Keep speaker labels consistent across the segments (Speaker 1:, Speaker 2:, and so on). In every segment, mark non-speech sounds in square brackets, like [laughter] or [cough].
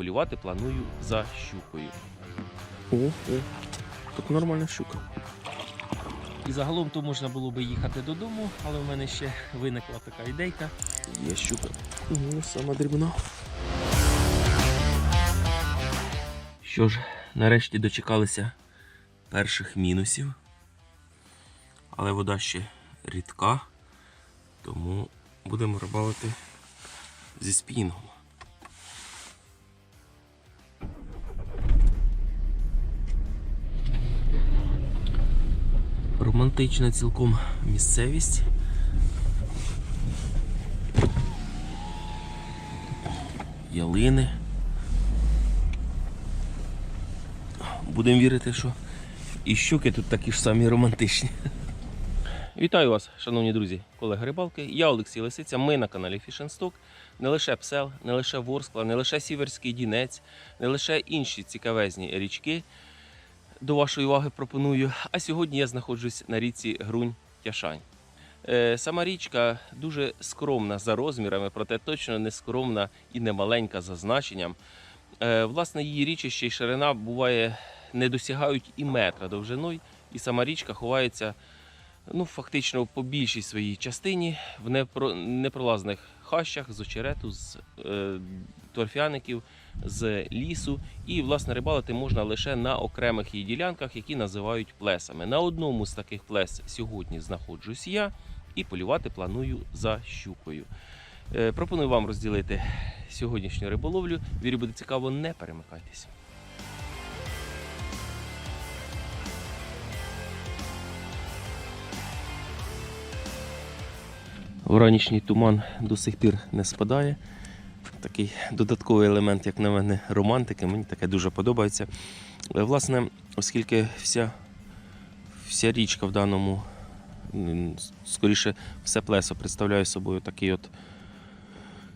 Speaker 1: полювати планую за щукою.
Speaker 2: О, о. Тут нормальна щука.
Speaker 1: І загалом то можна було би їхати додому, але в мене ще виникла така ідейка.
Speaker 2: Є щука. Ну, сама дрібна.
Speaker 1: Що ж, нарешті дочекалися перших мінусів. Але вода ще рідка, тому будемо рибалити зі спінгом. Романтична цілком місцевість. Ялини. Будемо вірити, що і щуки тут такі ж самі романтичні. Вітаю вас, шановні друзі, колеги рибалки. Я Олексій Лисиця. Ми на каналі Stock. Не лише Псел, не лише Ворскла, не лише Сіверський Дінець, не лише інші цікавезні річки. До вашої уваги пропоную. А сьогодні я знаходжусь на річці Грунь Тяшань. Е, Сама річка дуже скромна за розмірами, проте точно не скромна і не маленька за значенням. Е, Власне, її річище і ширина буває не досягають і метра довжиною, і сама річка ховається ну, фактично по більшій своїй частині в непро... непролазних хащах з очерету, з е, торфяників, з лісу. І, власне, рибалити можна лише на окремих її ділянках, які називають плесами. На одному з таких плес сьогодні знаходжусь я і полювати планую за щукою. Е, пропоную вам розділити сьогоднішню риболовлю. Вірю, буде цікаво, не перемикайтесь. Вранішній туман до сих пір не спадає. Такий додатковий елемент, як на мене, романтики. Мені таке дуже подобається. Е, Власне, оскільки вся, вся річка в даному, скоріше, все плесо представляє собою такий от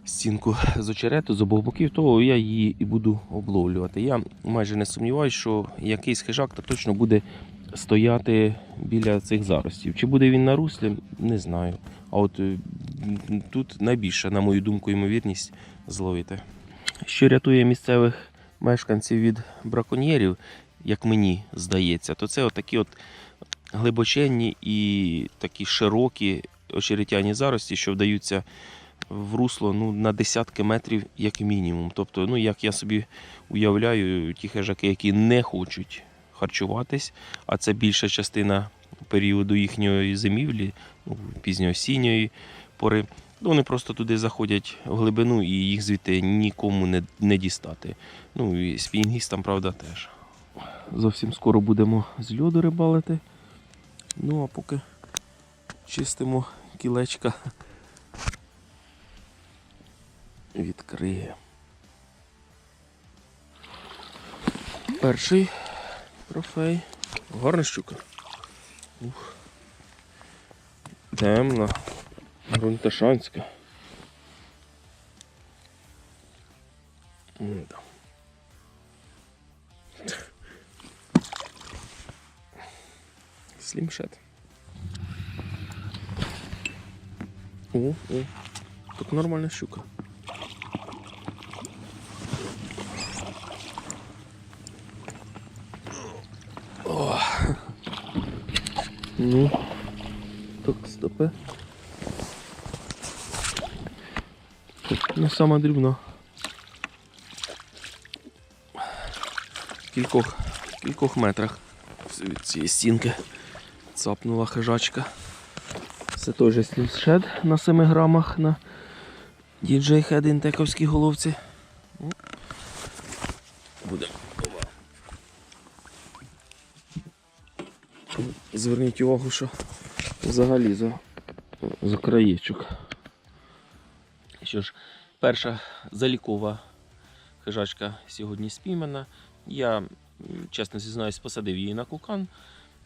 Speaker 1: стінку з очерету з обох боків, то я її і буду обловлювати. Я майже не сумніваюся, що якийсь хижак то точно буде стояти біля цих заростів. Чи буде він на руслі, не знаю. А от е, тут найбільша, на мою думку, ймовірність зловити. Що рятує місцевих мешканців від браконьєрів, як мені здається, то це отакі от глибоченні і такі широкі очеретяні зарості, що вдаються в русло ну, на десятки метрів як мінімум. Тобто, ну, як я собі уявляю, ті хижаки, які не хочуть харчуватись, а це більша частина періоду їхньої зимівлі, ну, пізньоосінньої пори. Ну, вони просто туди заходять в глибину і їх звідти нікому не, не дістати. Ну і спінгістам, правда, теж. Зовсім скоро будемо з льоду рибалити. Ну, а поки чистимо кілечка. Відкриє. Перший трофей. Гарна щука. Ух. Темна. Грунташанська. М-да. Слімшет. О, о. Тут нормальна щука. О. Ну, не сама дрібна. В кількох, в кількох метрах від цієї стінки цапнула хижачка. Це теж слідшед на 7 грамах на DJ Head інтековській головці. Ну, Буде. Зверніть увагу, що взагалі за, за краєчок. Що ж, перша залікова хижачка сьогодні спіймана. Я, чесно зізнаюсь, посадив її на кукан.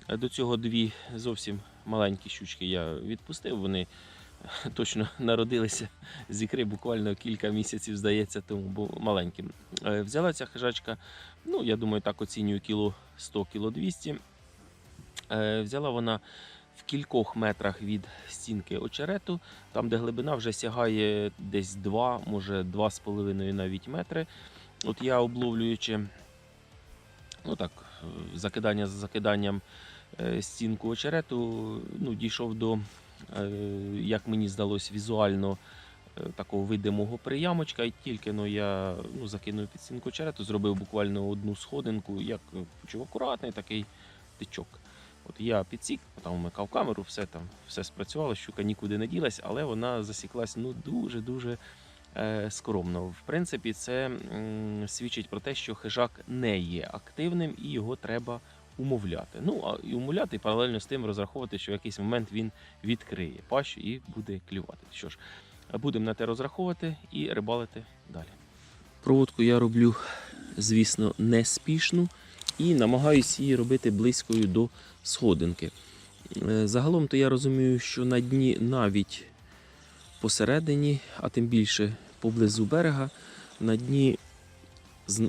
Speaker 1: Е, До цього дві зовсім маленькі щучки я відпустив. Вони е, точно народилися з ікри буквально кілька місяців, здається, тому бо маленьким. Е, Взяла ця хижачка, ну, я думаю, так оцінюю кіло 100 кіло 200. Взяла вона в кількох метрах від стінки очерету, там, де глибина вже сягає десь 2, може 2,5 навіть метри. от я обловлюючи, ну так, закидання за закиданням е, стінку очерету, ну, дійшов до, е, як мені здалось, візуально е, такого видимого приямочка, і тільки ну, я ну, закинув під стінку очерету, зробив буквально одну сходинку, як почув акуратний такий тичок. От я підсік, там вмикав камеру, все там все спрацювало, щука нікуди не ділась, але вона засіклась ну дуже-дуже е, скромно. В принципі, це м, свідчить про те, що хижак не є активним і його треба умовляти. Ну а і умовляти, і паралельно з тим розраховувати, що в якийсь момент він відкриє пащ і буде клювати. Що ж, будемо на те розраховувати і рибалити далі. Проводку я роблю, звісно, неспішну і намагаюся її робити близькою до сходинки. Е, Загалом то я розумію, що на дні навіть посередині, а тим більше поблизу берега, на дні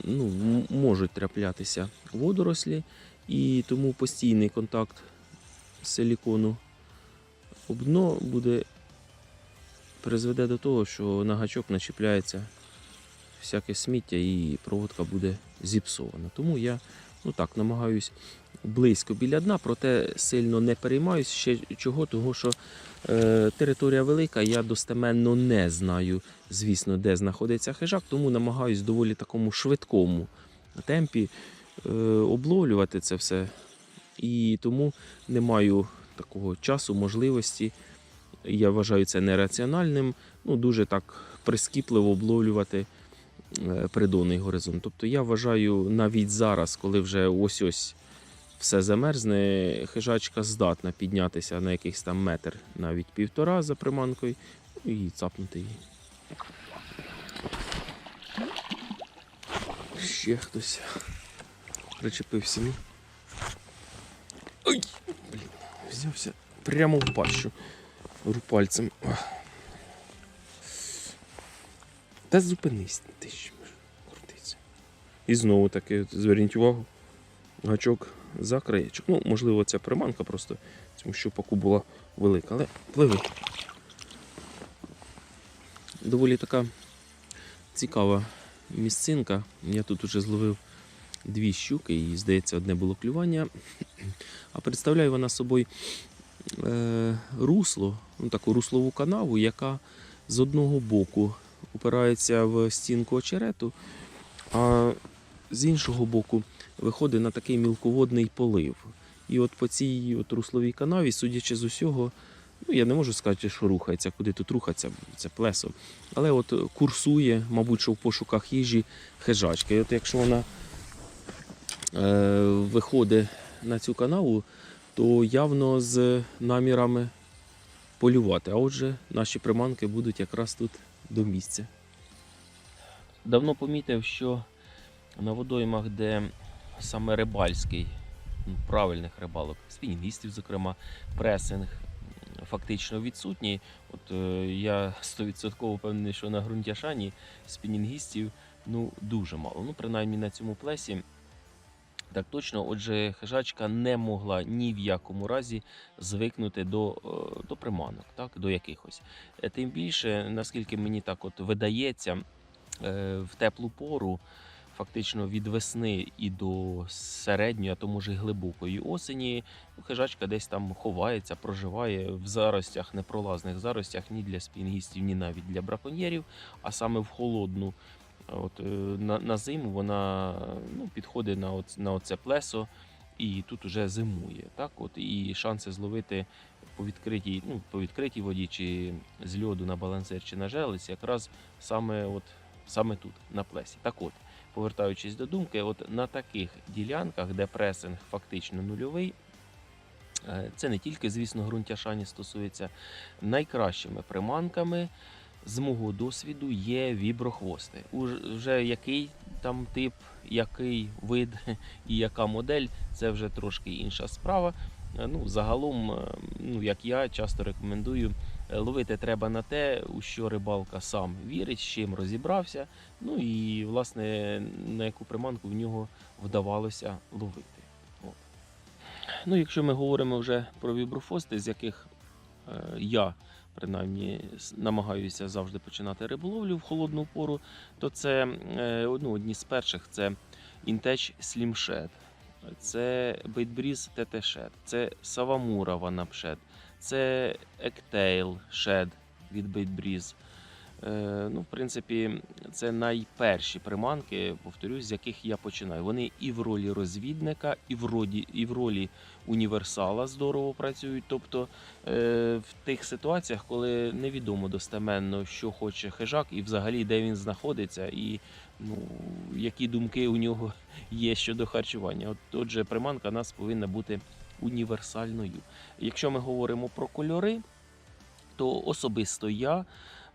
Speaker 1: ну, можуть траплятися водорослі, і тому постійний контакт силікону об дно буде призведе до того, що на гачок начіпляється всяке сміття і проводка буде зіпсована. Тому я ну так, намагаюсь близько біля дна, проте сильно не переймаюсь. Ще чого, того що е, територія велика, я достеменно не знаю, звісно, де знаходиться хижак, тому намагаюсь доволі такому швидкому темпі е, обловлювати це все. І тому не маю такого часу, можливості. Я вважаю це нераціональним. Ну, дуже так прискіпливо обловлювати придонний горизонт. Тобто я вважаю навіть зараз, коли вже ось ось все замерзне, хижачка здатна піднятися на якийсь там метр, навіть півтора за приманкою, і цапнути її. Ще хтось причепився. Ой! Блін, взявся прямо в пащу рупальцем. Та зупинись, ти ж крутиться. І знову таки, зверніть увагу, гачок за краєчок. Ну, можливо, ця приманка просто цьому щупаку була велика, але пливи. Доволі така цікава місцинка. Я тут уже зловив дві щуки, і, здається, одне було клювання. А представляє вона собою е, русло, ну, таку руслову канаву, яка з одного боку упирається в стінку очерету, а з іншого боку виходить на такий мілководний полив. І от по цій от русловій канаві, судячи з усього, ну я не можу сказати, що рухається, куди тут рухатися, це плесо. Але от курсує, мабуть, що в пошуках їжі хижачка. І от якщо вона е, виходить на цю канаву, то явно з намірами полювати. А отже, наші приманки будуть якраз тут до місця. Давно помітив, що на водоймах, де саме рибальський, ну, правильних рибалок, спінінгістів, зокрема, пресинг фактично відсутній. От е, я 100% впевнений, що на ґрунтяшані спінінгістів ну, дуже мало. Ну, принаймні на цьому плесі. Так точно, отже, хижачка не могла ні в якому разі звикнути до, е, до приманок, так, до якихось. Е, Тим більше, наскільки мені так от видається, е, в теплу пору, фактично від весни і до середньої, а то може й глибокої осені, хижачка десь там ховається, проживає в заростях, непролазних заростях ні для спінгістів, ні навіть для браконьєрів, а саме в холодну. От, е, на, на зиму вона ну, підходить на, оц, на оце плесо і тут уже зимує. Так? От, і шанси зловити по відкритій, ну, по відкритій воді, чи з льоду на балансир, чи на желець, якраз саме, от, саме тут, на плесі. Так от, повертаючись до думки, от на таких ділянках, де пресинг фактично нульовий, е, це не тільки, звісно, ґрунтяшані стосується найкращими приманками з мого досвіду є віброхвости. Уж- Вже який там тип, який вид [laughs] і яка модель, це вже трошки інша справа. Е, Ну, загалом, е, ну, як я часто рекомендую, е, ловити треба на те, у що рибалка сам вірить, з чим розібрався. Ну і власне на яку приманку в нього вдавалося ловити. От. Ну, якщо ми говоримо вже про віброфости, з яких я принаймні намагаюся завжди починати риболовлю в холодну пору, то це е, ну, одні з перших це інтеч слімшет, це бейтбріз тетешет, це Савамурова напшет, це ектейл шед від Baitbreeze. Е, ну, в принципі, це найперші приманки, повторюсь, з яких я починаю. Вони і в ролі розвідника, і в ролі, і в ролі універсала здорово працюють. Тобто е, в тих ситуаціях, коли невідомо достеменно, що хоче хижак, і взагалі де він знаходиться, і ну, які думки у нього [laughs] є щодо харчування. От, отже, приманка у нас повинна бути універсальною. Якщо ми говоримо про кольори, то особисто я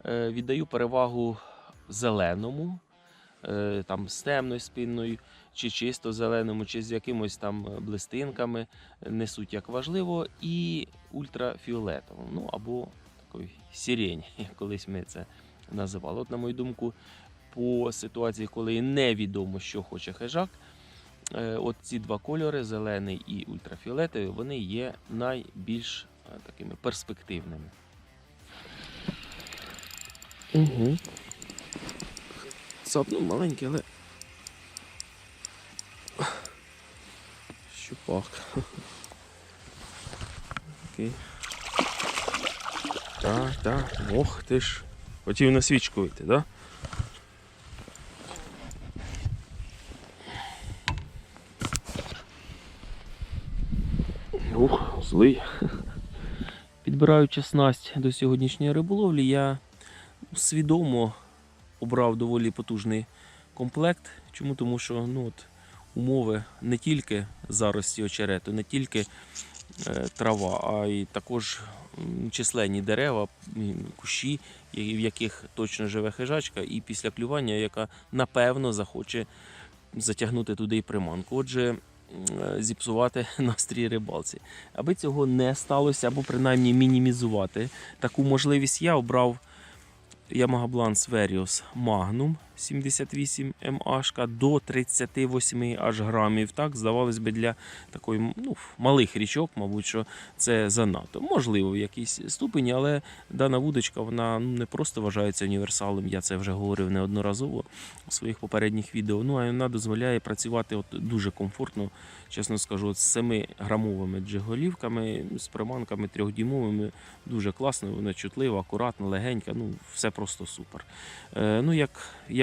Speaker 1: віддаю перевагу зеленому, е, там з темною спинною, чи чисто зеленому, чи з якимось там е, блистинками, не суть як важливо, і ультрафіолетовому, ну або такої сірень, [laughs] як колись ми це називали. От, на мою думку, по ситуації, коли невідомо, що хоче хижак, е, от ці два кольори, зелений і ультрафіолетовий, вони є найбільш е, такими перспективними.
Speaker 2: Угу. Ну маленький, але. Щупак. Окей. Так, так. Ох ти ж. Хотів на свічку вийти, да? Ух, злий.
Speaker 1: Підбираючи снасть до сьогоднішньої риболовлі, я свідомо обрав доволі потужний комплект. Чому? Тому що ну, от, умови не тільки зарості очерету, не тільки е, трава, а й також численні дерева, кущі, в яких точно живе хижачка, і після клювання, яка напевно захоче затягнути туди і приманку. Отже, е, зіпсувати [laughs] настрій рибалці. Аби цього не сталося, або принаймні мінімізувати таку можливість, я обрав Yamaha Blance Verios Magnum 78 mH до 38 аж грамів. Так, здавалось би, для такої ну, малих річок, мабуть, що це занадто. Можливо, в якійсь ступені, але дана вудочка вона ну, не просто вважається універсалом. Я це вже говорив неодноразово у своїх попередніх відео. Ну а вона дозволяє працювати от дуже комфортно, чесно скажу, от з 7-грамовими джиголівками, з приманками трьохдімовими. Дуже класно, вона чутлива, акуратна, легенька. Ну, все просто супер. Е, ну, як,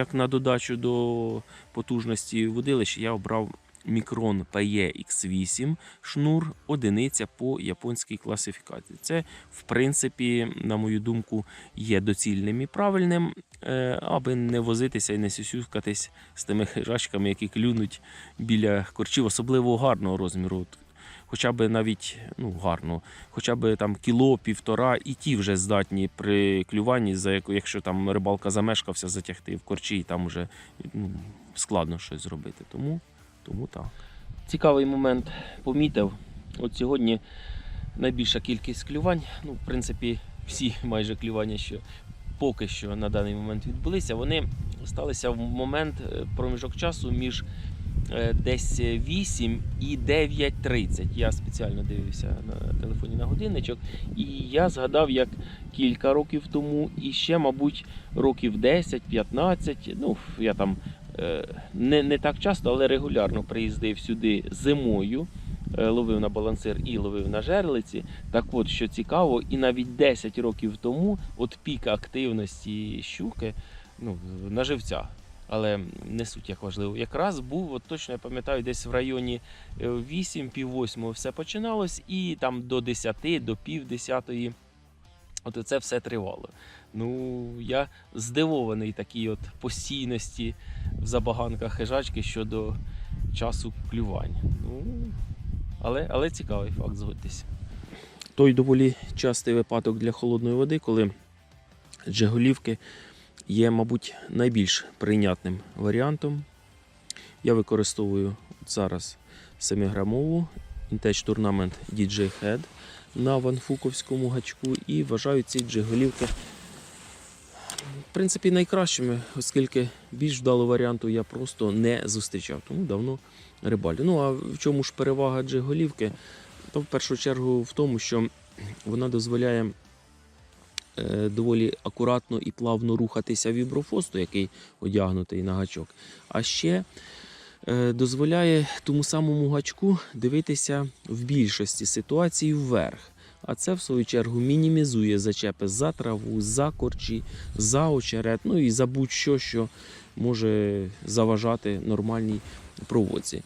Speaker 1: як на додачу до потужності водилища, я обрав Micron PE X8 шнур одиниця по японській класифікації. Це, в принципі, на мою думку, є доцільним і правильним, е, аби не возитися і не сюсюкатись з тими хижачками, які клюнуть біля корчів, особливо гарного розміру. От Хоча б навіть ну, гарно, хоча б там кіло, півтора, і ті вже здатні при клюванні, за якщо там рибалка замешкався, затягти в корчі, і там вже ну, складно щось зробити. Тому, тому так. Цікавий момент помітив. От сьогодні найбільша кількість клювань. Ну, в принципі, всі [laughs] майже клювання, що поки що на даний момент відбулися, вони сталися в момент е, проміжок часу між десь 8 і 9.30. Я спеціально дивився на телефоні на годинничок, і я згадав, як кілька років тому, і ще, мабуть, років 10-15. Ну, я там е, не, не так часто, але регулярно приїздив сюди зимою. е, Ловив на балансир і ловив на жерлиці. Так от, що цікаво, і навіть 10 років тому от пік активності щуки ну, на живця. Але не суть як важливо. Якраз був, от точно я пам'ятаю, десь в районі 8, пів 8 все починалось, і там до 10, до пів 10 От це все тривало. Ну, я здивований такій от постійності в забаганках хижачки щодо часу клювань. Ну, але, але цікавий факт, згодьтеся.
Speaker 2: той доволі частий випадок для холодної води, коли джеголівки є, мабуть, найбільш прийнятним варіантом. Я використовую зараз 7-грамову Intech Tournament DJ Head на ванфуковському гачку і вважаю ці джеголівки в принципі найкращими, оскільки більш вдалого варіанту я просто не зустрічав, тому давно рибалю. Ну а в чому ж перевага джеголівки? То в першу чергу в тому, що вона дозволяє доволі акуратно і плавно рухатися віброфосту, який одягнутий на гачок. А ще е, дозволяє тому самому гачку дивитися в більшості ситуацій вверх. А це, в свою чергу, мінімізує зачепи за траву, за корчі, за очерет, ну і за будь-що, що може заважати нормальній проводці.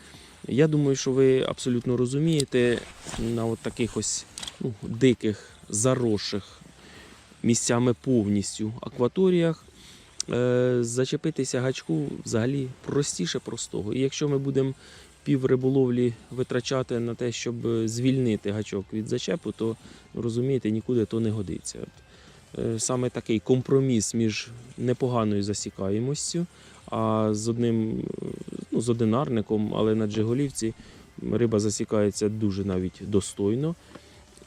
Speaker 2: Я думаю, що ви абсолютно розумієте на от таких ось ну, диких, заросших місцями повністю акваторіях. Е, зачепитися гачку взагалі простіше простого. І якщо ми будемо пів риболовлі витрачати на те, щоб звільнити гачок від зачепу, то розумієте, нікуди то не годиться. Е, Саме такий компроміс між непоганою засікаємостю, а з одним ну, з одинарником, але на джиголівці риба засікається дуже навіть достойно.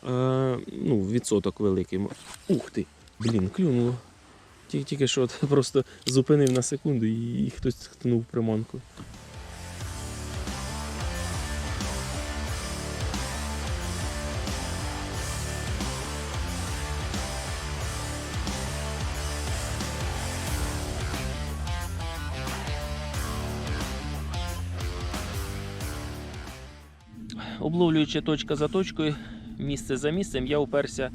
Speaker 2: Е, ну, відсоток великий. Ух ти! Блін, клюнуло. Тільки, тільки що [laughs] просто зупинив на секунду і хтось ткнув приманку. Обловлюючи точка за точкою, місце за місцем, я уперся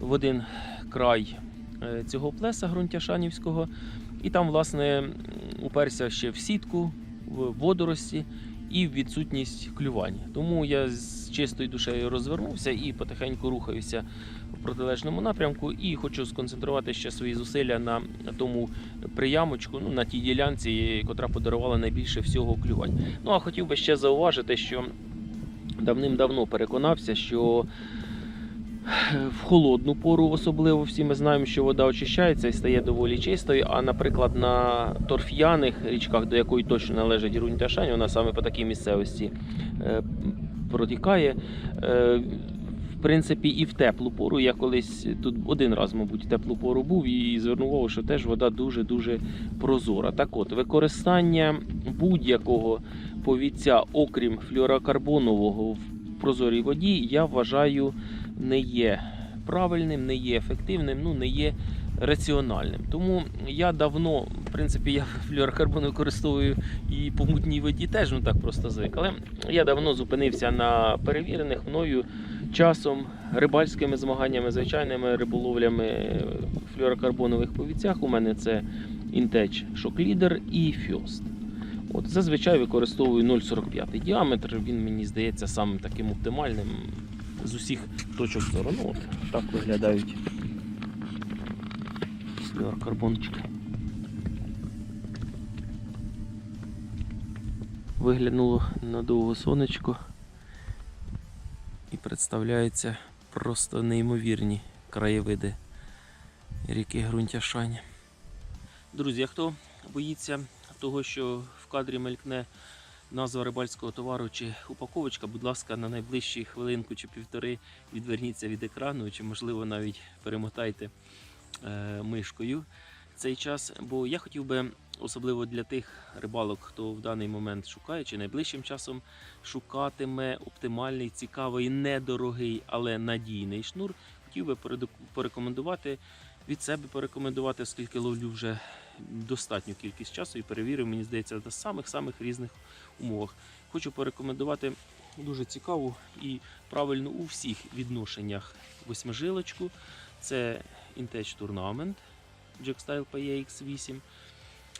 Speaker 2: в один край е, цього плеса ґрунтяшанівського. І там, власне, уперся ще в сітку, в водорості і в відсутність клювань. Тому я з чистою душею розвернувся і потихеньку рухаюся в протилежному напрямку. І хочу сконцентрувати ще свої зусилля на тому приямочку, ну, на тій ділянці, котра подарувала найбільше всього клювань. Ну а хотів би ще зауважити, що давним-давно переконався, що в холодну пору особливо всі ми знаємо, що вода очищається і стає доволі чистою. А, наприклад, на торф'яних річках, до якої точно належить Рунь-Ташань, вона саме по такій місцевості е, протікає. Е, В принципі, і в теплу пору. Я колись тут один раз, мабуть, в теплу пору був і звернув увагу, що теж вода дуже-дуже прозора. Так от, використання будь-якого повіця, окрім флюорокарбонового в прозорій воді, я вважаю не є правильним, не є ефективним, ну не є раціональним. Тому я давно, в принципі, я [laughs] флюорокарбон використовую і по мутній воді теж, ну так просто звик. Але я давно зупинився на перевірених мною часом рибальськими змаганнями, звичайними риболовлями флюорокарбонових повіцях. У мене це Інтеч Шоклідер і Фьост. От, зазвичай використовую 0,45 діаметр. Він мені здається самим таким оптимальним з усіх точок зору. Ну, от, так виглядають флюорокарбончики. Виглянуло на довго сонечко і представляються просто неймовірні краєвиди ріки Грунтяшань. Друзі, хто боїться того, що кадрі мелькне назва рибальського товару чи упаковочка, будь ласка, на найближчі хвилинку чи півтори відверніться від екрану, чи, можливо, навіть перемотайте е, мишкою цей час. Бо я хотів би, особливо для тих рибалок, хто в даний момент шукає, чи найближчим часом шукатиме оптимальний, цікавий, недорогий, але надійний шнур, хотів би порекомендувати. Від себе порекомендувати, оскільки ловлю вже достатню кількість часу і перевірив, мені здається, на самих-самих різних умовах. Хочу порекомендувати дуже цікаву і правильну у всіх відношеннях восьмижилочку. Це Intech Tournament Jackstyle PX8.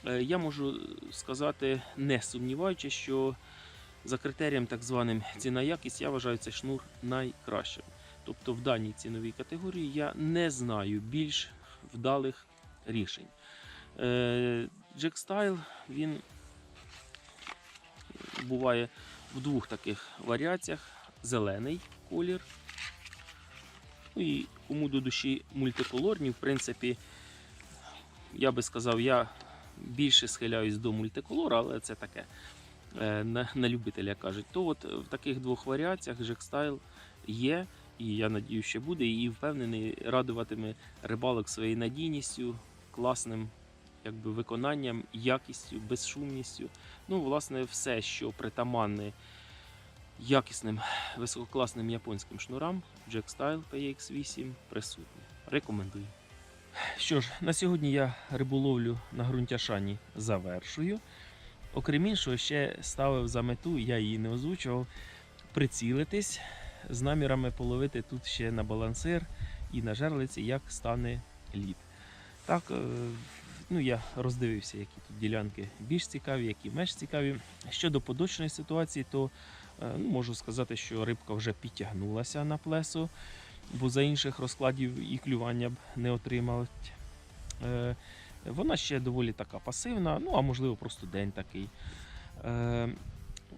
Speaker 2: Е, Я можу сказати, не сумніваючись, що за критерієм так званим ціна-якість, я вважаю цей шнур найкращим. Тобто в даній ціновій категорії я не знаю більш вдалих рішень. Е, Style він буває в двох таких варіаціях: зелений колір. Ну і кому до душі мультиколорні, в принципі, я би сказав, я більше схиляюсь до мультиколора, але це таке е, на, на любителя кажуть. То от в таких двох варіаціях Style є, і я надію, що буде, і впевнений, радуватиме рибалок своєю надійністю, класним якби, виконанням, якістю, безшумністю. Ну, власне, все, що притаманне якісним висококласним японським шнурам, Jack Style PX8 присутнє. Рекомендую. Що ж, на сьогодні я риболовлю на ґрунтяшані завершую. Окрім іншого, ще ставив за мету, я її не озвучував, прицілитись з намірами половити тут ще на балансир і на жерлиці, як стане лід. Так, е, ну, я роздивився, які тут ділянки більш цікаві, які менш цікаві. Щодо подочної ситуації, то е, ну, можу сказати, що рибка вже підтягнулася на плесо, бо за інших розкладів і клювання б не отримала. Е, Вона ще доволі така пасивна, ну а можливо просто день такий. Е,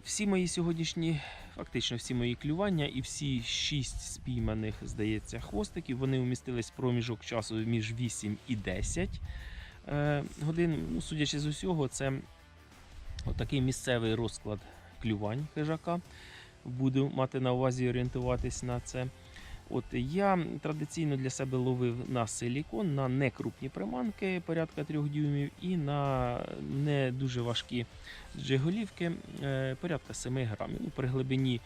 Speaker 2: Всі мої сьогоднішні, фактично всі мої клювання і всі шість спійманих, здається, хвостиків, вони вмістились в проміжок часу між 8 і 10 е, годин. Ну, судячи з усього, це отакий місцевий розклад клювань хижака. Буду мати на увазі орієнтуватись на це. От я традиційно для себе ловив на силікон, на некрупні приманки порядка 3 дюймів і на не дуже важкі джиголівки е, порядка 7 грамів. Ну, при глибині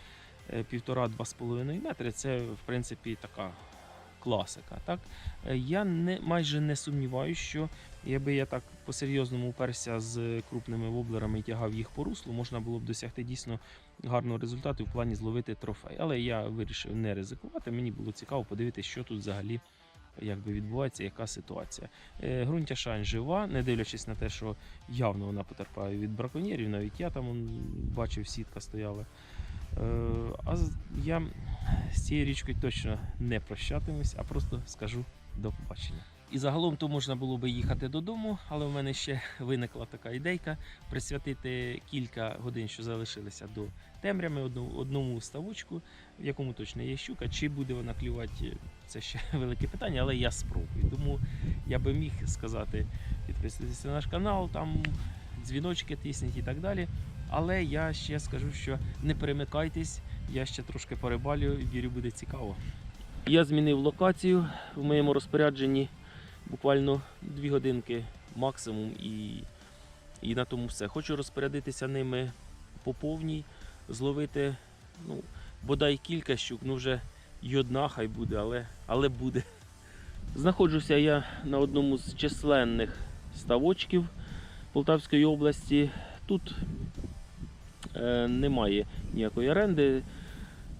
Speaker 2: е, 1,5-2,5 метри це в принципі така класика. Так? Е, Я не, майже не сумніваюся, що якби я так по-серйозному уперся з крупними воблерами і тягав їх по руслу, можна було б досягти дійсно гарного результату в плані зловити трофей. Але я вирішив не ризикувати. Мені було цікаво подивитися, що тут взагалі якби відбувається, яка ситуація. Е, Грунтяшань жива, не дивлячись на те, що явно вона потерпає від браконьєрів, навіть я там бачив, сітка стояла. Е, А я з цією річкою точно не прощатимусь, а просто скажу до побачення. І загалом то можна було би їхати додому, але в мене ще виникла така ідейка присвятити кілька годин, що залишилися до темрями одному ставочку, в якому точно є щука. Чи буде вона клювати, це ще [laughs] велике питання, але я спробую. Тому я би міг сказати, підписуйтесь на наш канал, там дзвіночки тисніть і так далі. Але я ще скажу, що не перемикайтесь, я ще трошки порибалю вірю, буде цікаво. Я змінив локацію в моєму розпорядженні буквально 2 годинки максимум і, і на тому все. Хочу розпорядитися ними по повній, зловити ну, бодай кілька щук, ну вже й одна хай буде, але, але буде. Знаходжуся я на одному з численних ставочків Полтавської області. Тут е, немає ніякої оренди.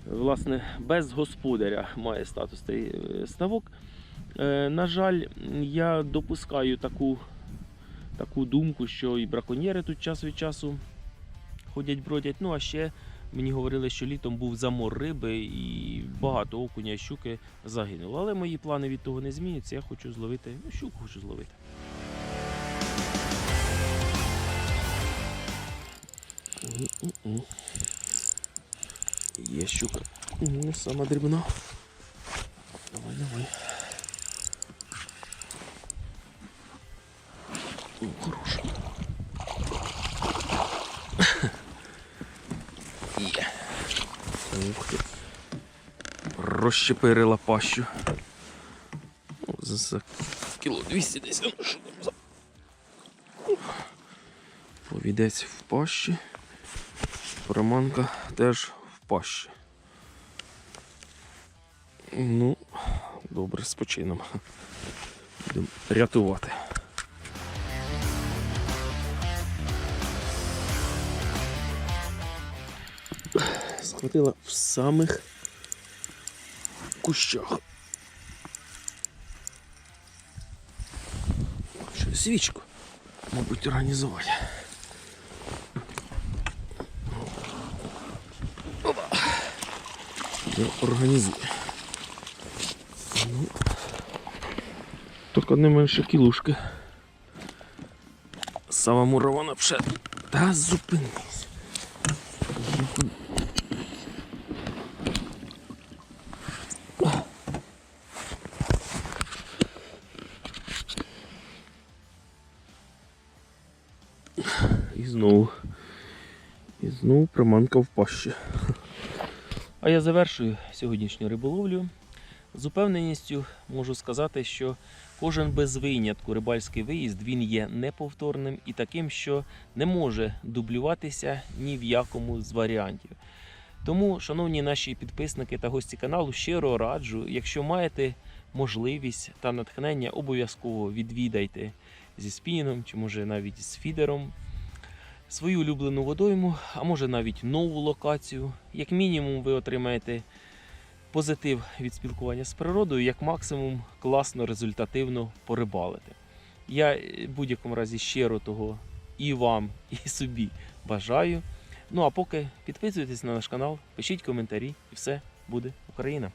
Speaker 2: Власне, без господаря має статус цей е, ставок. Е, на жаль, я допускаю таку, таку думку, що і браконьєри тут час від часу ходять, бродять. Ну а ще мені говорили, що літом був замор риби і багато окуня і щуки загинуло. Але мої плани від того не зміняться. Я хочу зловити, ну, щуку хочу зловити. Є щука. Сама дрібна. Давай, давай. О, хороша. Є. Ух ти. Розщепирила пащу. За, кіло 200 десь. Повідець в пащі. Приманка теж в пащі. Ну, добре, з почином. Будемо рятувати. Схватила в самих кущах. Ще свічку, мабуть, організувати. Опа. Я організую. Ну, Тільки не менше кілушки. Сава мурована вже. Та зупинись. Приманка в пащі. А я завершую сьогоднішню риболовлю. З упевненістю можу сказати, що кожен без винятку рибальський виїзд він є неповторним і таким, що не може дублюватися ні в якому з варіантів. Тому, шановні наші підписники та гості каналу, щиро раджу, якщо маєте можливість та натхнення, обов'язково відвідайте зі спінінгом чи може навіть з фідером свою улюблену водойму, а може навіть нову локацію. Як мінімум, ви отримаєте позитив від спілкування з природою, як максимум класно, результативно порибалити. Я е, в будь-якому разі щиро того і вам, і собі бажаю. Ну а поки підписуйтесь на наш канал, пишіть коментарі, і все буде Україна!